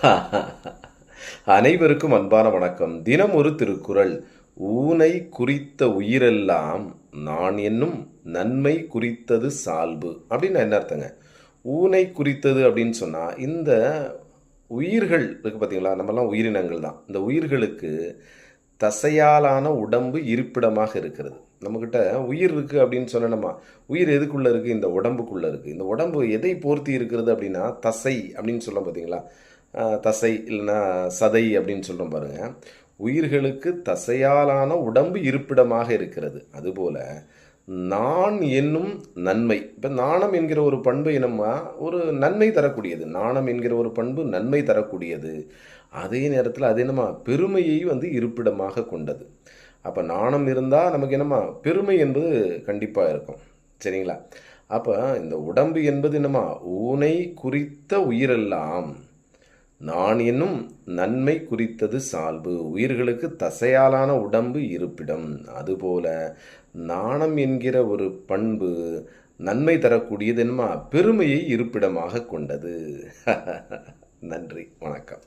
அனைவருக்கும் அன்பான வணக்கம். தினம் ஒரு திருக்குறள். ஊனை குறித்த உயிரெல்லாம் நான் என்னும் நன்மை குறித்தது சால்பு. அப்படின்னு என்ன அர்த்தங்க? ஊனை குறித்தது அப்படின்னு சொன்னால் இந்த உயிர்கள் இருக்கு பார்த்தீங்களா நம்மலாம் உயிரினங்கள் தான். இந்த உயிர்களுக்கு தசையாலான உடம்பு இருப்பிடமாக இருக்கிறது. நம்மக்கிட்ட உயிர் இருக்குது அப்படின்னு சொன்னா நம்ம உயிர் எதுக்குள்ளே இருக்குது இந்த உடம்புக்குள்ளே இருக்குது இந்த உடம்பு எதை போர்த்தி இருக்கிறது அப்படின்னா தசை அப்படின்னு சொல்ல பார்த்தீங்களா தசை இல்லைன்னா சதை அப்படின்னு சொல்கிறோம் பாருங்கள் உயிர்களுக்கு தசையாலான உடம்பு இருப்பிடமாக இருக்கிறது. அதுபோல் நான் என்னும் நன்மை. இப்போ நாணம் என்கிற ஒரு பண்பு என்னம்மா? ஒரு நன்மை தரக்கூடியது. நாணம் என்கிற ஒரு பண்பு நன்மை தரக்கூடியது. அதே நேரத்தில் அது என்னமா பெருமையை வந்து இருப்பிடமாக கொண்டது. அப்போ நாணம் இருந்தால் நமக்கு என்னம்மா? பெருமை என்பது கண்டிப்பாக இருக்கும். சரிங்களா? அப்போ இந்த உடம்பு என்பது என்னமா ஊனை குறித்த உயிரெல்லாம் நான் என்னும் நன்மை குறித்தது சால்பு. உயிர்களுக்கு தசையாலான உடம்பு இருப்பிடம். அதுபோல நாணம் என்கிற ஒரு பண்பு நன்மை தரக்கூடியது என்னமா? பெருமையை இருப்பிடமாக கொண்டது. நன்றி. வணக்கம்.